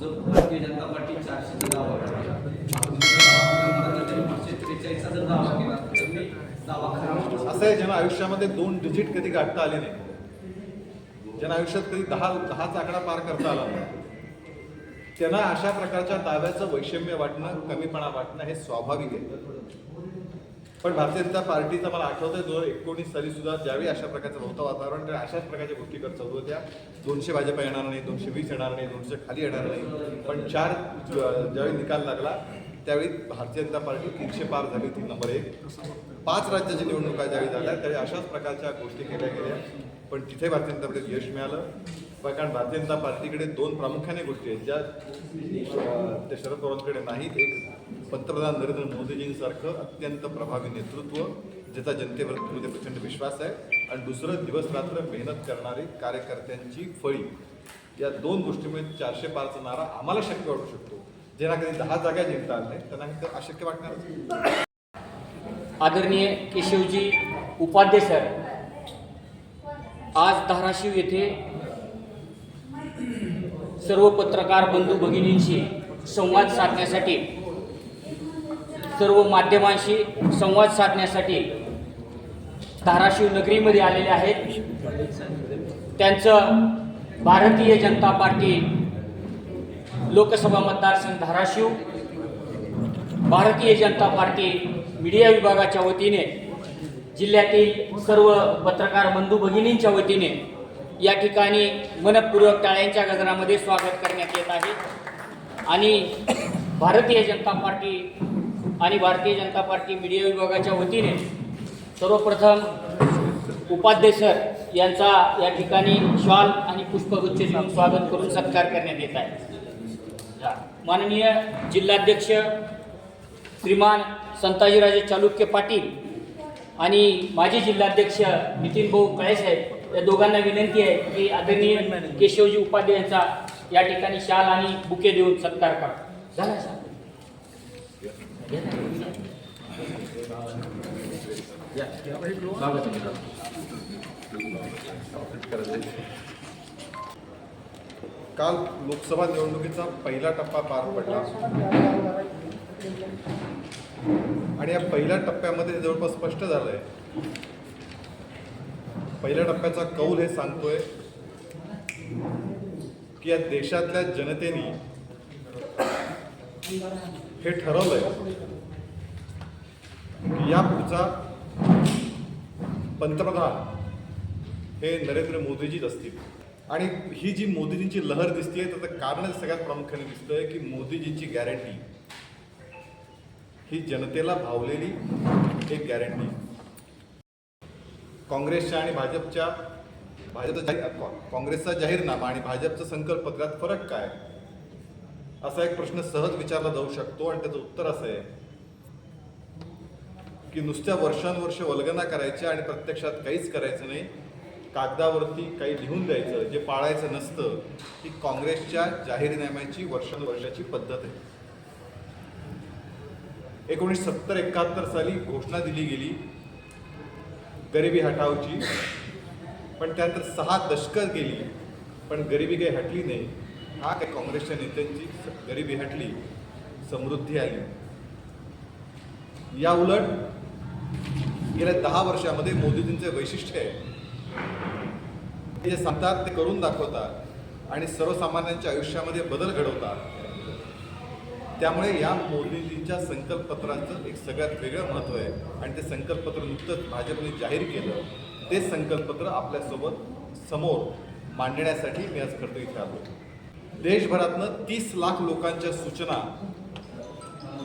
जो भारतीय जनता पार्टी चारशेचा दावा पाचशे त्रेचाळीसचा जर दावा केला तर मी दावा खरा असं आहे ज्यांना आयुष्यामध्ये दोन डिजिट कधी गाठता आले नाही. ज्यांना आयुष्यात कधी दहा दहाचा आकडा पार करता आला नाही. त्यांना अशा प्रकारच्या दाव्याचं वैषम्य वाटणं कमीपणा वाटणं हे स्वाभाविक आहे. पण भारतीय जनता पार्टीचा मला आठवतंय दोन एकोणीस साली सुद्धा ज्यावेळी अशा प्रकारचं नव्हतं वातावरण तर अशाच प्रकारच्या गोष्टी करत चालू होत्या. दोनशे भाजपा येणार नाही दोनशे वीस येणार नाही दोनशे खाली येणार नाही. पण चार ज्यावेळी निकाल लागला त्यावेळी भारतीय जनता पार्टी तीनशे पार झाली ती नंबर एक. पाच राज्याच्या निवडणुका ज्यावेळी झाल्या त्यावेळी अशाच प्रकारच्या गोष्टी केल्या गेल्या. पण तिथे भारतीय जनता पार्टीला यश मिळालं. कारण भारतीय जनता पार्टीकडे दोन प्रामुख्याने गोष्टी आहेत ज्या त्या शरद पवारांकडे नाहीत. एक पंतप्रधान नरेंद्र मोदीजींसारखं अत्यंत प्रभावी नेतृत्व ज्याचा जनतेवरती म्हणजे प्रचंड विश्वास आहे. आणि दुसरं दिवस रात्र मेहनत करणारी कार्यकर्त्यांची फळी. या दोन गोष्टीमुळे चारशे पारचा नारा आम्हाला शक्य वाटू शकतो. ज्यांना कधी दहा जागा जिंकता आल्या नाही त्यांना अशक्य वाटणार आदरणीय केशवजी उपाध्ये सर आज धाराशिव येथे सर्व पत्रकार बंधू भगिनींशी संवाद साधण्यासाठी सर्व माध्यमांशी संवाद साधण्यासाठी धाराशिव नगरीमध्ये आलेले आहेत. त्यांचं भारतीय जनता पार्टी लोकसभा मतदारसंघ धाराशिव भारतीय जनता पार्टी मीडिया विभागाच्या वतीने जिल्ह्यातील सर्व पत्रकार बंधू भगिनींच्या वतीने या ठिकाणी मनपूर्वक टाळ्यांच्या गजरामध्ये स्वागत करण्यात येत आहे. आणि भारतीय जनता पार्टी आणि भारतीय जनता पार्टी मीडिया विभागाच्या वतीने सर्वप्रथम उपाध्ये सर यांचा या ठिकाणी श्वाल आणि पुष्पगुच्छ देऊन स्वागत करून सत्कार करण्यात येत आहे. माननीय जिल्हाध्यक्ष श्रीमान संताजीराजे चालुक्य पाटील आणि माजी जिल्हाध्यक्ष नितीन भाऊ कळेसाहेब या दोघांना विनंती आहे की आदरणीय केशवजी उपाध्ये यांचा या ठिकाणी शाल आणि बुके देऊन सत्कार करा. झाला सर काल लोकसभा निवडणुकीचा पहिला टप्पा पार पडला. आणि या पहिल्या टप्प्यामध्ये जवळपास स्पष्ट झालंय पहिल्या टप्प्याचा कौल हे सांगतोय की या देशातल्या जनतेने हे ठरवलंय. की या पुढचा पंतप्रधान हे नरेंद्र मोदीजीच असतील. आणि ही जी मोदीजींची लहर दिसते त्याचं कारण सगळ्यात प्रामुख्याने दिसतंय की मोदीजींची गॅरंटी ही जनतेला भावलेली एक गॅरंटी काँग्रेसच्या आणि भाजपच्या भाजपचा जाहीर काँग्रेसचा जाहीरनामा आणि भाजपचं संकल्पपत्रात फरक काय? असा एक प्रश्न सहज विचारला जाऊ शकतो आणि त्याचं उत्तर असं आहे की नुसत्या वर्षानुवर्ष वल्गना करायच्या आणि प्रत्यक्षात काहीच करायचं नाही. कागदावरती काही लिहून द्यायचं जे पाळायचं नसतं ही काँग्रेसच्या जाहीरनाम्याची वर्षानुवर्षाची पद्धत आहे. एकोणीसशे सत्तर एकाहत्तर साली घोषणा दिली गेली गरिबी हटावची. पण त्यानंतर सहा दशकं गेली पण गरिबी काही हटली नाही. हा काही काँग्रेसच्या नेत्यांची गरिबी हटली समृद्धी आली. या उलट गेल्या दहा वर्षामध्ये मोदीजींचे वैशिष्ट्य आहे. ते जे सांगतात ते करून दाखवतात आणि सर्वसामान्यांच्या आयुष्यामध्ये बदल घडवतात. त्यामुळे या मोदीजींच्या संकल्पपत्राचं एक सगळ्यात वेगळं महत्त्व आहे. आणि ते संकल्पपत्र नुकतंच भाजपने जाहीर केलं. ते संकल्पपत्र आपल्यासोबत समोर मांडण्यासाठी मी आज करतो इथे आलो. देशभरातनं तीस लाख लोकांच्या सूचना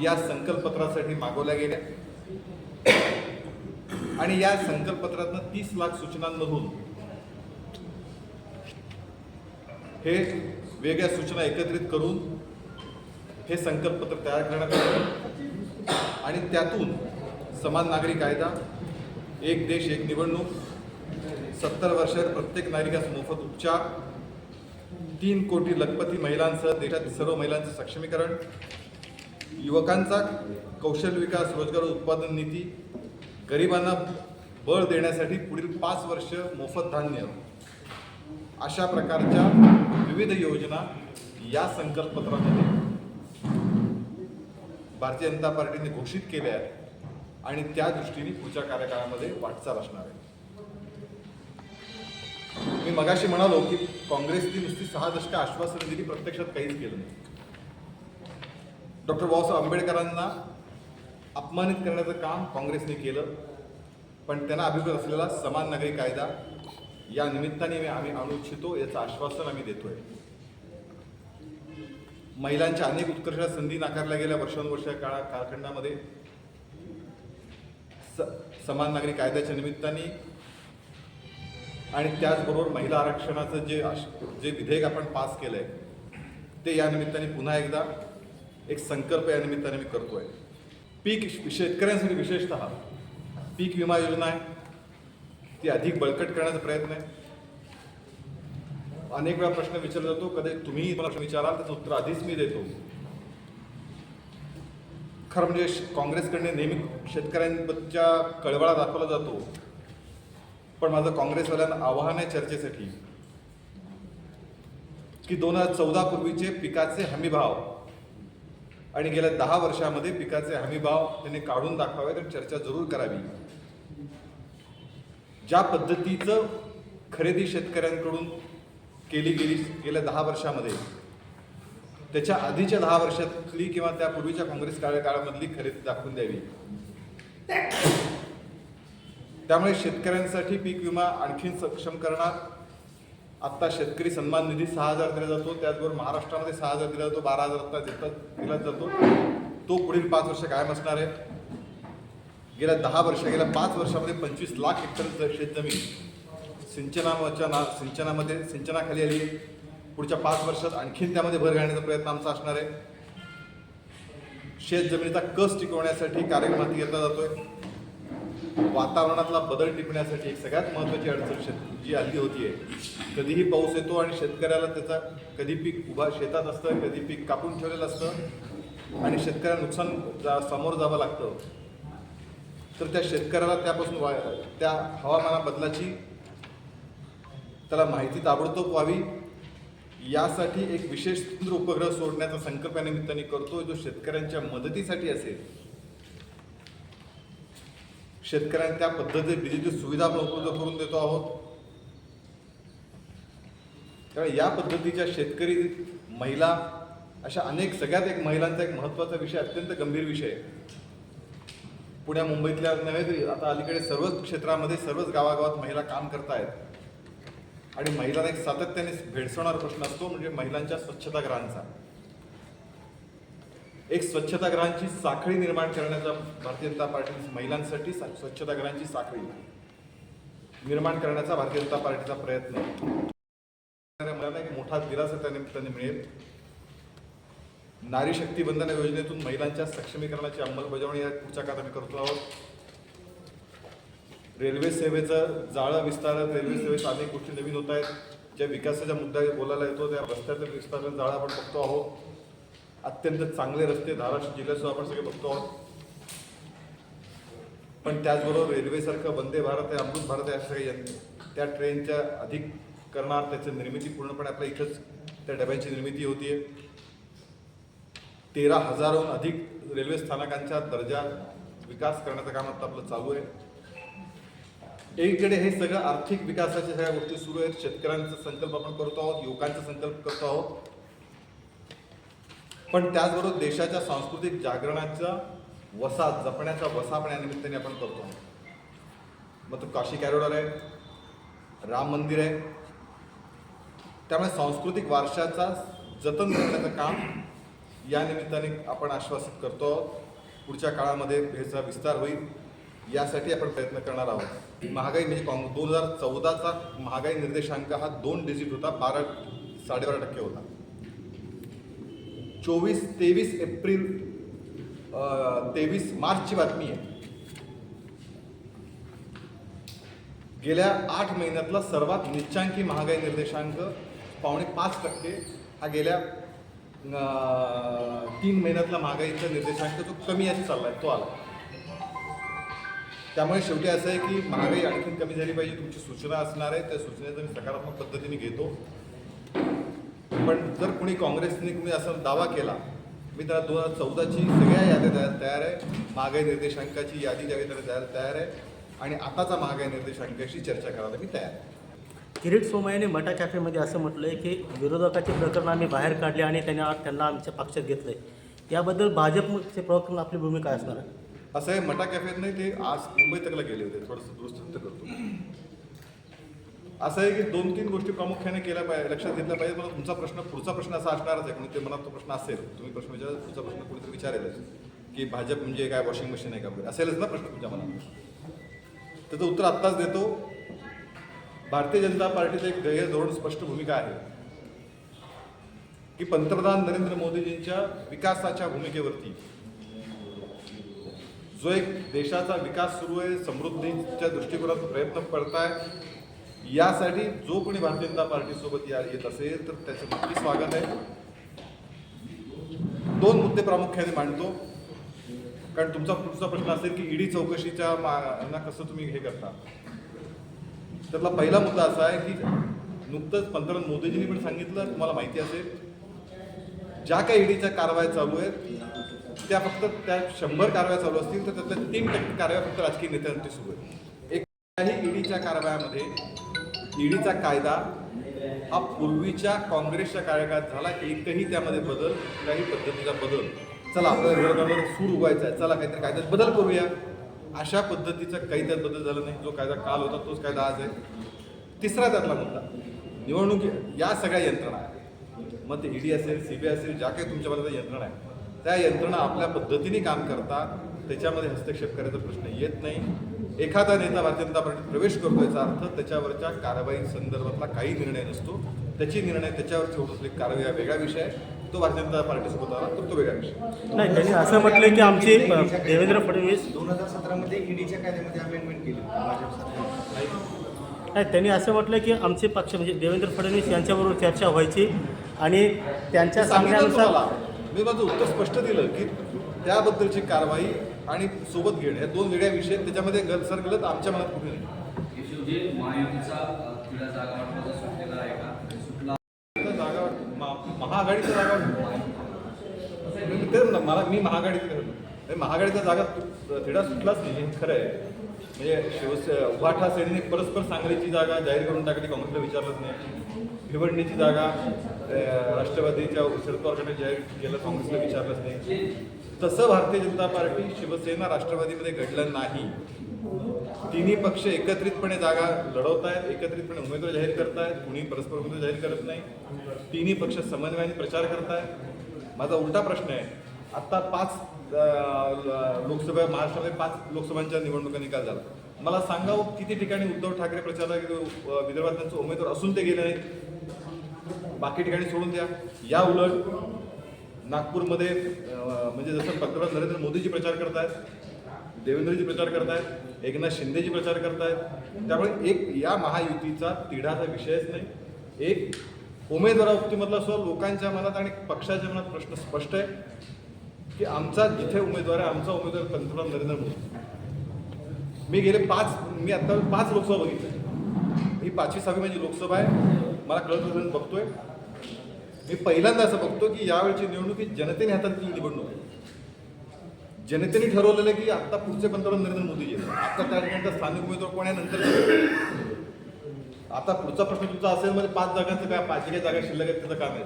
या संकल्पपत्रासाठी मागवल्या गेल्या. आणि या संकल्पपत्रातनं तीस लाख सूचनांमधून हे वेगळ्या सूचना एकत्रित करून हे संकल्पपत्र तयार करण्यात आलं. आणि त्यातून समान नागरी कायदा एक देश एक निवडणूक सत्तर वर्षात प्रत्येक नागरिकास मोफत उपचार तीन कोटी लखपती महिलांसह देशातील सर्व महिलांचं सक्षमीकरण युवकांचा कौशल्य विकास रोजगार उत्पादन नीती गरिबांना बळ देण्यासाठी पुढील पाच वर्ष मोफत धान्य. अशा प्रकारच्या विविध योजना या संकल्पपत्रामध्ये भारतीय जनता पार्टीने घोषित केल्या आहेत आणि त्या दृष्टीने पुढच्या कार्यकाळामध्ये वाटचाल असणार आहे. मगाशी म्हणालो की काँग्रेसने नुसती सहा दशकं आश्वासनं दिली प्रत्यक्षात काहीच केलं नाही. डॉक्टर बाबासाहेब आंबेडकरांना अपमानित करण्याचं काम काँग्रेसने केलं पण त्यांना अभिप्रेत असलेला समान नागरी कायदा या निमित्ताने मी आम्ही आणू इच्छितो याचं आश्वासन आम्ही देतोय. महिलांच्या अनेक उत्कर्ष संधी नाकारल्या गेल्या वर्षानुवर्ष काळा कालखंडामध्ये स- समान नागरी कायद्याच्या निमित्ताने आणि त्याचबरोबर महिला आरक्षणाचं जे जे विधेयक आपण पास केलं आहे ते या निमित्ताने पुन्हा एकदा एक संकल्प या निमित्ताने मी आहे पीक शेतकऱ्यांसाठी विशेषतः पीक विमा योजना आहे. ती अधिक बळकट करण्याचा प्रयत्न आहे. अनेक वेळा प्रश्न विचारला जातो कधी तुम्ही मला प्रश्न विचाराल त्याचं उत्तर आधीच मी देतो. खरं म्हणजे श- काँग्रेसकडने नेहमी शेतकऱ्यांबद्दलच्या कळवळा दाखवला जातो. पण माझं काँग्रेसवाल्यांना आव्हान आहे चर्चेसाठी की दोन हजार चौदा पूर्वीचे पिकाचे हमीभाव आणि गेल्या दहा वर्षामध्ये पिकाचे हमीभाव त्यांनी काढून दाखवावेत आणि चर्चा जरूर करावी. ज्या पद्धतीचं खरेदी शेतकऱ्यांकडून केली गेली गेल्या दहा वर्षामध्ये त्याच्या आधीच्या दहा वर्षातली किंवा त्यापूर्वीच्या काँग्रेस कार्यकाळामधली खरेदी दाखवून द्यावी. त्यामुळे शेतकऱ्यांसाठी पीक विमा आणखीन सक्षम करणार. आत्ता शेतकरी सन्मान निधी सहा हजार दिला जातो त्याचबरोबर महाराष्ट्रामध्ये सहा हजार दिला जातो बारा हजार आत्ता देतात दिला जातो. तो पुढील पाच वर्ष कायम असणार आहे. गेल्या दहा वर्ष गेल्या पाच वर्षामध्ये पंचवीस लाख हेक्टर शेतजमीन सिंचनाच्या ना सिंचनामध्ये सिंचनाखाली आली पुढच्या पाच वर्षात आणखीन त्यामध्ये भर घालण्याचा प्रयत्न आमचा असणार आहे. शेतजमिनीचा कस टिकवण्यासाठी कार्यक्रम हाती घेतला जातोय. वातावरणातला बदल टिपण्यासाठी एक सगळ्यात महत्त्वाची अडचण शेत जी आली होतीये कधीही पाऊस येतो आणि शेतकऱ्याला त्याचा कधी पीक उभा शेतात असतं कधी पीक कापून ठेवलेलं असतं आणि शेतकऱ्याला नुकसान जा समोर जावं लागतं. तर त्या शेतकऱ्याला त्यापासून वा त्या हवामाना बदलाची त्याला माहिती ताबडतोब व्हावी. यासाठी एक विशेष उपग्रह सोडण्याचा संकल्प या निमित्ताने करतो जो शेतकऱ्यांच्या मदतीसाठी असेल. शेतकऱ्यांना त्या पद्धतीने डिजिटल सुविधा आपण उपलब्ध करून देतो आहोत. त्यामुळे या पद्धतीच्या शेतकरी महिला अशा अनेक सगळ्यात एक महिलांचा एक महत्त्वाचा विषय अत्यंत गंभीर विषय आहे. पुण्या मुंबईतल्या नव्हे तरी आता अलीकडे सर्वच क्षेत्रामध्ये सर्वच गावागावात महिला काम करतायत. आणि महिलांना एक सातत्याने भेडसवणारा प्रश्न असतो म्हणजे महिलांच्या स्वच्छतागृहांचा. एक स्वच्छताग्रहांची साखळी निर्माण करण्याचा भारतीय जनता पार्टी महिलांसाठी सा- साखळी निर्माण करण्याचा भारतीय जनता पार्टीचा प्रयत्न. आहे मला एक मोठा दिलासा त्या निमित्ताने मिळेल. नारी शक्ती बंधन योजनेतून महिलांच्या सक्षमीकरणाची अंमलबजावणी या पुढच्या काळात आम्ही करतो आहोत. रेल्वे सेवेचं जाळं विस्तारत रेल्वे सेवेत अनेक गोष्टी नवीन होत आहेत. ज्या विकासाच्या मुद्दा बोलायला येतो त्या रस्त्याचं विस्तारण जाळं आपण बघतो आहोत. अत्यंत चांगले रस्ते धाराशिव जिल्ह्यासह आपण सगळे बघतो आहोत. पण त्याचबरोबर रेल्वेसारखं वंदे भारत आहे अमृत भारत आहे अशा त्या ट्रेनच्या अधिक करणार त्याची निर्मिती पूर्णपणे आपल्या इथंच त्या डब्यांची निर्मिती होतीये. तेरा हजारहून अधिक रेल्वे स्थानकांच्या दर्जा विकास करण्याचं काम आता आपलं चालू आहे. एकीकडे हे सगळं आर्थिक विकासाच्या सगळ्या गोष्टी सुरू आहेत शेतकऱ्यांचा संकल्प आपण करतो आहोत युवकांचा संकल्प करतो आहोत. पण त्याचबरोबर देशाच्या सांस्कृतिक जागरणाचा वसा जपण्याचा वसा पण या निमित्ताने आपण करतो. मग तो काशी कॅरोडर आहे राम मंदिर आहे. त्यामुळे सांस्कृतिक वारशाचा जतन करण्याचं काम या निमित्ताने आपण आश्वासित करतो. पुढच्या काळामध्ये ह्याचा विस्तार होईल. यासाठी आपण प्रयत्न करणार आहोत. महागाई म्हणजे काँग्रेस दोन हजार चौदाचा महागाई निर्देशांक हा दोन डिजिट होता बारा साडेबारा टक्के होता. चोवीस तेवीस एप्रिल तेवीस मार्चची बातमी आहे. गेल्या आठ महिन्यातला सर्वात निच्चांकी महागाई निर्देशांक पावणे पाच टक्के. हा गेल्या तीन महिन्यातला महागाईचा निर्देशांक जो कमी असं चालला आहे तो आला. त्यामुळे शेवटी असं आहे की महागाई आणखीन कमी झाली पाहिजे तुमची सूचना असणार आहे. त्या सूचनेचं मी सकारात्मक पद्धतीने घेतो. पण जर कोणी काँग्रेसने कोणी असं दावा केला मी त्याला दोन हजार चौदाची सगळ्या याद्या तयार तयार आहे. महागाई निर्देशांकाची यादी द्यावी त्याला तयार तयार आहे आणि आताचा महागाई निर्देशांकाशी चर्चा करायला मी तयार आहे. किरीट सोमय्याने मटा कॅफेमध्ये असं म्हटलं आहे की विरोधकाचे प्रकरण आम्ही बाहेर काढले आणि त्यांना त्यांना आमच्या पक्षात घेतलं आहे याबद्दल भाजपचे प्रवक्ते म्हणून आपली भूमिका असणार आहे? असं आहे मटा कॅफेत नाही ते आज मुंबई तकला गेले होते. थोडंसं दुरुस्त करतो. असं आहे की दोन तीन गोष्टी प्रामुख्याने केल्या पाहिजे लक्षात घेतल्या पाहिजे. मला तुमचा प्रश्न पुढचा प्रश्न असा असणारच आहे. कोणी ते मनात तो प्रश्न असेल तुम्ही प्रश्न विचार पुढचा प्रश्न कुणीतरी विचारेलच. की भाजप म्हणजे काय वॉशिंग मशीन आहे का वगैरे. असेलच ना प्रश्न तुमच्या मनात. त्याचं उत्तर आत्ताच देतो. भारतीय जनता पार्टीचं एक ध्येय धोरण स्पष्ट भूमिका आहे. की पंतप्रधान नरेंद्र मोदीजींच्या विकासाच्या भूमिकेवरती जो एक देशाचा विकास सुरू आहे समृद्धीच्या दृष्टिकोनातून प्रयत्न करताय यासाठी जो कोणी भारतीय जनता पार्टीसोबत या येत असेल तर त्याचं नक्की स्वागत आहे. दोन मुद्दे प्रामुख्याने मांडतो. कारण तुमचा पुढचा प्रश्न असेल की ईडी चौकशीच्या मा- ना कसं तुम्ही हे करता? त्यातला पहिला मुद्दा असा आहे की नुकतंच पंतप्रधान मोदीजींनी पण सांगितलं तुम्हाला माहिती असेल ज्या काही ईडीच्या कारवाया चालू आहेत त्या फक्त त्या शंभर कारवाया चालू असतील तर त्यातल्या तीन टक्के कारवाया फक्त राजकीय नेत्यांची सुरू आहेत. एक ईडीच्या कारवायामध्ये ईडीचा कायदा हा पूर्वीच्या काँग्रेसच्या कार्यकाळात झाला एकही त्यामध्ये बदल कुठल्याही पद्धतीचा बदल. चला आपल्याला विरोधामध्ये सूर उगवायचा आहे. चला काहीतरी कायद्यात बदल करूया. अशा पद्धतीचा काही त्यात बदल झाला नाही. जो कायदा काल होता तोच कायदा आज आहे. तिसरा त्यातला मुद्दा. निवडणुकी या सगळ्या यंत्रणा आहेत. मग ते ईडी असेल सी बी आय असेल ज्या काही तुमच्यामध्ये यंत्रणा आहे त्या यंत्रणा आपल्या पद्धतीने काम करतात त्याच्यामध्ये हस्तक्षेप करायचा प्रश्न येत नाही. एखादा नेता भारतीय जनता पार्टीत प्रवेश करतो याचा अर्थ त्याच्यावरच्या कारवाई संदर्भातला काही निर्णय नसतो. त्याची निर्णय त्याच्यावरची होत असलेली कारवाई हा वेगळा विषय आहे. तो भारतीय जनता पार्टीसोबत आला तर तो वेगळा विषय नाही त्यांनी असं म्हटलं की आमची देवेंद्र फडणवीस दोन हजार सतरामध्ये ईडीच्या कायद्यामध्ये अमेंडमेंट केली. नाही त्यांनी असं म्हटलं की आमचे पक्ष म्हणजे देवेंद्र फडणवीस यांच्याबरोबर चर्चा व्हायची आणि त्यांच्या सांगण्यानुसार मी माझं उत्तर स्पष्ट दिलं की त्याबद्दलची कारवाई आणि सोबत घेणं. हे दोन वेगळ्या विषय. त्याच्यामध्ये गल सर गेलं तर आमच्या मनात कुठे नाही. शिवजी महायुतीचा अ, तिला जागा वाटपाचा सुटलेला आहे का? सुटला. तर जागा महाआघाडीच्या मी तेच म्हणलं, मला मी महाआघाडीत म्हणजे महाआघाडीच्या जागा तिडा सुटलाच नाही. हे खरं आहे. म्हणजे शिवसे उभाठा सेनेने परस्पर सांगलीची जागा जाहीर करून टाकली. काँग्रेसला विचारलंच नाही. भिवंडीची जागा राष्ट्रवादीच्या शरद पवार गटाने जाहीर केलं. काँग्रेसला विचारलंच नाही. तसं भारतीय जनता पार्टी शिवसेना राष्ट्रवादीमध्ये घडलं नाही. तिन्ही पक्ष एकत्रितपणे जागा लढवत आहेत एकत्रितपणे उमेदवार जाहीर करत आहेत कुणी परस्पर उमेदवार जाहीर करत नाही. तिन्ही पक्ष समन्वयाने प्रचार करत आहेत माझा उलटा प्रश्न आहे आत्ता पाच लोकसभा महाराष्ट्रामध्ये पाच लोकसभांच्या निवडणुका निकाल झाला. मला सांगा हो, किती ठिकाणी उद्धव ठाकरे प्रचार विदर्भात त्यांचे उमेदवार असून ते गेले नाहीत? बाकी ठिकाणी सोडून द्या. या उलट नागपूरमध्ये म्हणजे जसं पंतप्रधान नरेंद्र मोदीजी प्रचार करतायत देवेंद्रजी प्रचार करतायत एकनाथ शिंदेजी प्रचार करतायत त्यामुळे एक या महायुतीचा तिढाचा विषयच नाही. एक उमेदवाराबाबतीमधला सुद्धा लोकांच्या मनात आणि पक्षाच्या मनात प्रश्न स्पष्ट आहे की आमचा जिथे उमेदवार आहे आमचा उमेदवार पंतप्रधान नरेंद्र मोदी. मी गेले पाच मी आत्ता पाच लोकसभा बघितल्या. ही पाचवी सहावी माझी लोकसभा आहे. मला कळत बघतोय. मी पहिल्यांदा असं बघतो की यावेळची निवडणूक ही जनतेने हातातली निवडणूक आहे. जनतेने ठरवलेलं आहे की आता पुढचे पंतप्रधान नरेंद्र मोदी येतात आता त्या ठिकाणचा स्थानिक उमेदवार कोण आहे नंतर आता पुढचा प्रश्न तुमचा असेल म्हणजे पाच जागांचं काय पाच काही जागा शिल्लक आहेत त्याचं काम आहे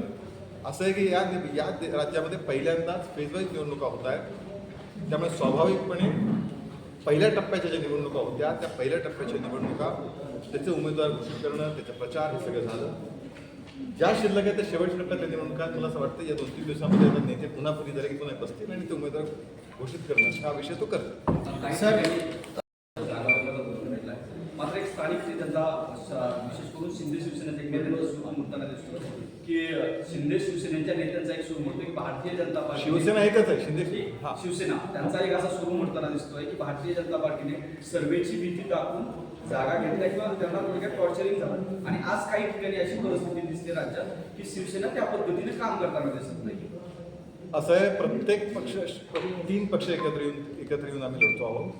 असं आहे की या या राज्यामध्ये पहिल्यांदाच फेजवाईज निवडणुका होत आहेत. त्यामुळे स्वाभाविकपणे पहिल्या टप्प्याच्या ज्या निवडणुका होत्या त्या पहिल्या टप्प्याच्या निवडणुका त्याचे उमेदवार घोषित करणं त्याचा प्रचार हे सगळं झालं. ज्या शिल्लक आहे त्या शेवटच्या टप्प्यातल्या निवडणुका मला असं वाटतं या दोन तीन दिवसामध्ये आता नेते पुन्हा पुरी झाले की पुन्हा बसतील आणि ते उमेदवार घोषित करणं हा विषय तो करतो भेटलाय. मात्र एक स्थानिक त्यांचा विशेष करून शिंदे शिवसेनेचा एक नेत्यांचा सूर म्हणताना दिसतो की शिंदे शिवसेनेच्या नेत्यांचा एक सूर म्हणतो की भारतीय जनता पार्टी शिवसेना एकच आहे शिंदे शिवसेना त्यांचा एक असा सुरू म्हणताना दिसतोय की भारतीय जनता पार्टीने सर्वेची भीती टाकून जागा घेतल्या किंवा त्यांना थोडक्यात टॉर्चरिंग झालं. आणि आज काही ठिकाणी अशी परिस्थिती दिसते राज्यात की शिवसेना त्या पद्धतीने काम करताना दिसत नाही. असं आहे प्रत्येक पक्ष तीन पक्ष एकत्र येऊन एकत्र येऊन आम्ही लढतो आहोत.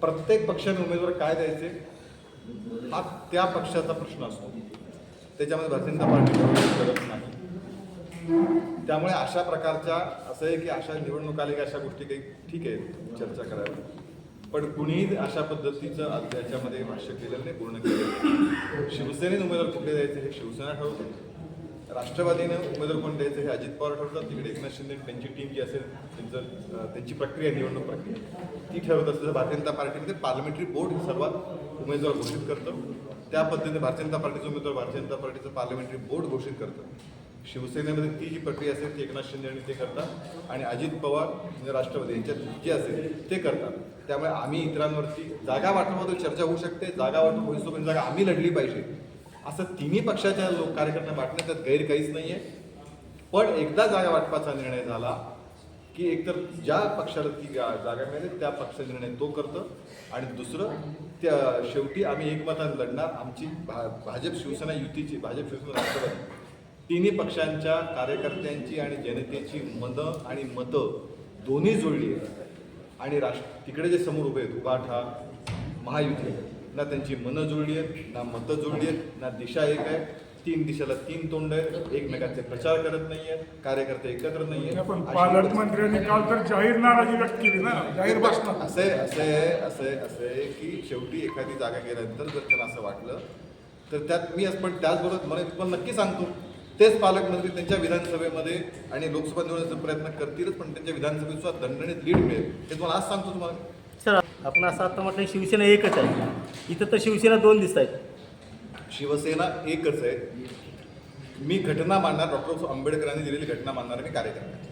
प्रत्येक पक्षाने उमेदवार काय द्यायचे हा त्या पक्षाचा प्रश्न असतो. त्याच्यामध्ये भारतीय जनता पार्टी करत नाही. त्यामुळे अशा प्रकारच्या असं आहे की अशा निवडणूक आले की अशा गोष्टी काही ठीक आहे चर्चा करायला. पण कुणीही अशा पद्धतीचं आज भाष्य केलेलं नाही पूर्ण केलेलं शिवसेनेने उमेदवार कुठे द्यायचे हे शिवसेना ठरवते. राष्ट्रवादीने उमेदवार कोण द्यायचं हे अजित पवार ठरवतात. तिकडे एकनाथ शिंदे त्यांची टीम जी असेल त्यांचं त्यांची प्रक्रिया निवडणूक प्रक्रिया ती ठरवत असते. तर भारतीय जनता पार्टीमध्ये पार्लमेंटरी बोर्ड सर्वात उमेदवार घोषित करतं. त्या पद्धतीने भारतीय जनता पार्टीचं उमेदवार भारतीय जनता पार्टीचं पार्लमेंटरी बोर्ड घोषित करतं. शिवसेनेमध्ये ती जी प्रक्रिया असेल ती एकनाथ शिंदे आणि ते करतात. आणि अजित पवार म्हणजे राष्ट्रवादी यांच्यात जे असेल ते करतात. त्यामुळे आम्ही इतरांवरती जागा वाटपाबद्दल चर्चा होऊ शकते. जागा वाटप पण जागा आम्ही लढली पाहिजे. असं तिन्ही पक्षाच्या लोक कार्यकर्त्यांना वाटण्यात त्यात गैर काहीच नाही आहे पण एकदा जागा वाटपाचा निर्णय झाला की एकतर ज्या पक्षाला ती जागा मिळेल त्या पक्षाचा निर्णय तो करतं. आणि दुसरं त्या शेवटी आम्ही एकमतानं लढणार. आमची भा भाजप शिवसेना युतीची भाजप शिवसेना राष्ट्रवादी. तिन्ही पक्षांच्या कार्यकर्त्यांची आणि जनतेची मनं आणि मतं दोन्ही जुळली आहेत. आणि राष्ट्र तिकडे जे समोर उभे आहेत उभाठा महायुती ना त्यांची मनं जुळली आहेत ना मतं जुळली आहेत ना दिशा एक आहे. तीन दिशेला तीन तोंड आहेत एकमेकांचे प्रचार करत नाही आहेत कार्यकर्ते एकत्र नाही आहेत. पालकमंत्र्यांनी काल तर जाहीर नाराजी व्यक्त केली ना जाहीर भाषणात. असे असे असे असे की शेवटी एखादी जागा गेल्यानंतर जर त्यांना असं वाटलं तर त्यात मी असं पण त्याचबरोबर मला पण नक्की सांगतो तेच पालकमंत्री त्यांच्या विधानसभेमध्ये आणि लोकसभा निवडण्याचा प्रयत्न करतीलच पण त्यांच्या विधानसभेत सुद्धा दणदणीत लीड मिळेल. हे तुम्हाला आज सांगतो तुम्हाला. सर आपण असं आता म्हटलं शिवसेना एकच आहे. इथं तर शिवसेना दोन दिसत आहेत. शिवसेना एकच आहे. मी घटना मानणार डॉक्टर आंबेडकरांनी दिलेली घटना मानणारे मी कार्यकर्ता आहे.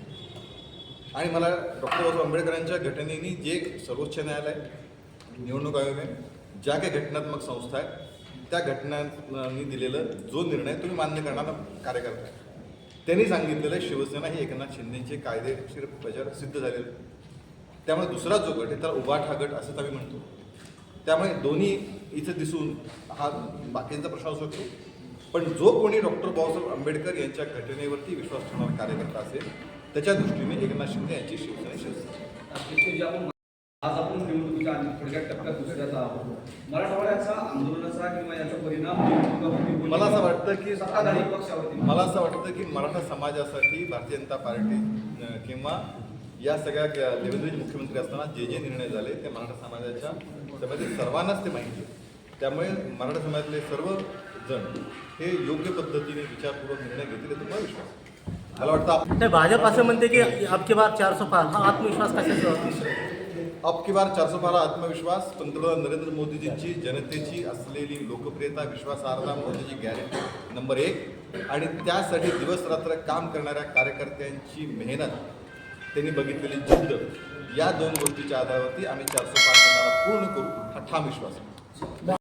आणि मला डॉक्टर बाबासाहेब आंबेडकरांच्या घटनेनी जे सर्वोच्च न्यायालय निवडणूक आयोग आहे ज्या काही घटनात्मक संस्था आहेत त्या घटनांनी दिलेलं जो निर्णय तुम्ही मान्य करणारा कार्यकर्ता. आहे त्यांनी सांगितलेलं आहे शिवसेना ही एकनाथ शिंदेचे कायदेशीर प्रचार सिद्ध झालेले त्यामुळे दुसरा जो गट आहे त्याला उभाठा गट असंच आम्ही म्हणतो. त्यामुळे दोन्ही इथं दिसून हा बाकींचा प्रश्न असू शकतो. पण जो कोणी डॉक्टर बाबासाहेब आंबेडकर यांच्या घटनेवरती विश्वास ठेवणारा कार्यकर्ता असेल त्याच्या दृष्टीने एकनाथ शिंदे यांची शिवसेना आज शिवसेना अध्यक्ष जे आपण आज आपण निवडणुकीच्या आणि थोडक्या टप्प्यात दुसऱ्याचा आहोत मराठवाड्याचा आंदोलनाचा किंवा याचा परिणाम. मला असं वाटतं की सत्ताधारी पक्षावरती मला असं वाटतं की मराठा समाजासाठी भारतीय जनता पार्टी किंवा या सगळ्या देवेंद्रजी मुख्यमंत्री असताना जे जे निर्णय झाले ते मराठा समाजाच्या समाजातील सर्वांनाच ते माहिती आहे. त्यामुळे मराठा समाजातले सर्व जण हे योग्य पद्धतीने विचारपूर्वक निर्णय घेतील याचा मला विश्वास. मला वाटतं भाजप असं म्हणते की अबकी बार चारसो पार हा आत्मविश्वास कशाचा? अब की बार चारशे बारा आत्मविश्वास पंतप्रधान नरेंद्र मोदीजींची जनतेची असलेली लोकप्रियता विश्वासार्हता मोदीची गॅरंटी नंबर एक. आणि त्यासाठी दिवस रात्र काम करणाऱ्या कार्यकर्त्यांची मेहनत. त्यांनी बघितलेली जिद्द. या दोन गोष्टीच्या आधारावरती आम्ही चारशे पाच पूर्ण करू. हा ठाम विश्वास